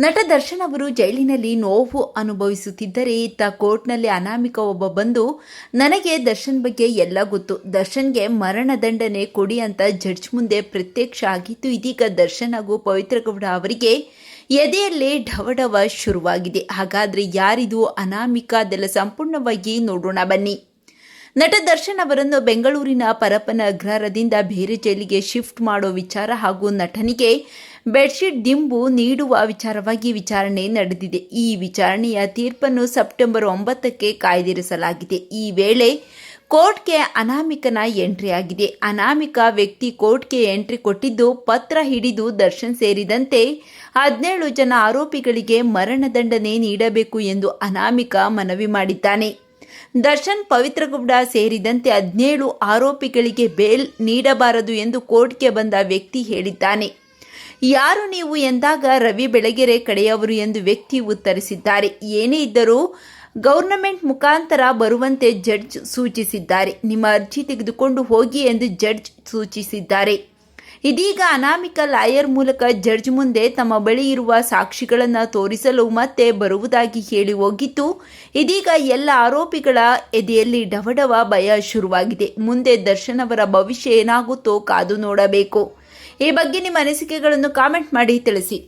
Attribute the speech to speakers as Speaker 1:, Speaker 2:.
Speaker 1: ನಟ ದರ್ಶನ್ ಅವರು ಜೈಲಿನಲ್ಲಿ ನೋವು ಅನುಭವಿಸುತ್ತಿದ್ದರೆ ಇತ್ತ ಕೋರ್ಟ್ನಲ್ಲಿ ಅನಾಮಿಕ ಒಬ್ಬ ಬಂದು, ನನಗೆ ದರ್ಶನ್ ಬಗ್ಗೆ ಎಲ್ಲ ಗೊತ್ತು. ದರ್ಶನ್ಗೆ ಮರಣದಂಡನೆ ಕೊಡಿ ಅಂತ ಜಡ್ಜ್ ಮುಂದೆ ಪ್ರತ್ಯಕ್ಷ ಆಗಿತ್ತು ಇದೀಗ ದರ್ಶನ್ ಹಾಗೂ ಪವಿತ್ರ ಗೌಡ ಅವರಿಗೆ ಎದೆಯಲ್ಲೇ ಢವಢವ ಶುರುವಾಗಿದೆ. ಹಾಗಾದ್ರೆ ಯಾರಿದು ಅನಾಮಿಕ ಅದೆಲ್ಲ ಸಂಪೂರ್ಣವಾಗಿ ನೋಡೋಣ ಬನ್ನಿ. ನಟ ದರ್ಶನ್ ಅವರನ್ನು ಬೆಂಗಳೂರಿನ ಪರಪನ ಅಗ್ರಹಾರದಿಂದ ಬೇರೆ ಜೈಲಿಗೆ ಶಿಫ್ಟ್ ಮಾಡೋ ವಿಚಾರ ಹಾಗೂ ನಟನಿಗೆ ಬೆಡ್ಶೀಟ್ ದಿಂಬು ನೀಡುವ ವಿಚಾರವಾಗಿ ವಿಚಾರಣೆ ನಡೆದಿದೆ. ಈ ವಿಚಾರಣೆಯ ತೀರ್ಪನ್ನು ಸೆಪ್ಟೆಂಬರ್ ಒಂಬತ್ತಕ್ಕೆ ಕಾಯ್ದಿರಿಸಲಾಗಿದೆ. ಈ ವೇಳೆ ಕೋರ್ಟ್ಗೆ ಅನಾಮಿಕನ ಎಂಟ್ರಿ ಆಗಿದೆ. ಅನಾಮಿಕ ವ್ಯಕ್ತಿ ಕೋರ್ಟ್ಗೆ ಎಂಟ್ರಿ ಕೊಟ್ಟಿದ್ದು ಪತ್ರ ಹಿಡಿದು ದರ್ಶನ್ ಸೇರಿದಂತೆ ಹದಿನೇಳು ಜನ ಆರೋಪಿಗಳಿಗೆ ಮರಣದಂಡನೆ ನೀಡಬೇಕು ಎಂದು ಅನಾಮಿಕ ಮನವಿ ಮಾಡಿದ್ದಾನೆ. ದರ್ಶನ್ ಪವಿತ್ರಗೌಡ ಸೇರಿದಂತೆ ಹದಿನೇಳು ಆರೋಪಿಗಳಿಗೆ ಬೇಲ್ ನೀಡಬಾರದು ಎಂದು ಕೋರ್ಟ್ಗೆ ಬಂದ ವ್ಯಕ್ತಿ ಹೇಳಿದ್ದಾನೆ. ಯಾರು ನೀವು ಎಂದಾಗ ರವಿ ಬೆಳಗೆರೆ ಕಡೆಯವರು ಎಂದು ವ್ಯಕ್ತಿ ಉತ್ತರಿಸಿದ್ದಾರೆ. ಏನೇ ಇದ್ದರೂ ಗೌರ್ನಮೆಂಟ್ ಮುಖಾಂತರ ಬರುವಂತೆ ಜಡ್ಜ್ ಸೂಚಿಸಿದ್ದಾರೆ. ನಿಮ್ಮ ಅರ್ಜಿ ತೆಗೆದುಕೊಂಡು ಹೋಗಿ ಎಂದು ಜಡ್ಜ್ ಸೂಚಿಸಿದ್ದಾರೆ. ಇದೀಗ ಅನಾಮಿಕ ಲಾಯರ್ ಮೂಲಕ ಜಡ್ಜ್ ಮುಂದೆ ತಮ್ಮ ಬಳಿ ಇರುವ ಸಾಕ್ಷಿಗಳನ್ನು ತೋರಿಸಲು ಮತ್ತೆ ಬರುವುದಾಗಿ ಹೇಳಿ ಹೋಗಿತ್ತು ಇದೀಗ ಎಲ್ಲ ಆರೋಪಿಗಳ ಎದೆಯಲ್ಲಿ ಡವಡವ ಭಯ ಶುರುವಾಗಿದೆ. ಮುಂದೆ ದರ್ಶನ್ ಅವರ ಭವಿಷ್ಯ ಏನಾಗುತ್ತೋ ಕಾದು ನೋಡಬೇಕು. ಈ ಬಗ್ಗೆ ನಿಮ್ಮ ಅನಿಸಿಕೆಗಳನ್ನು ಕಾಮೆಂಟ್ ಮಾಡಿ ತಿಳಿಸಿ.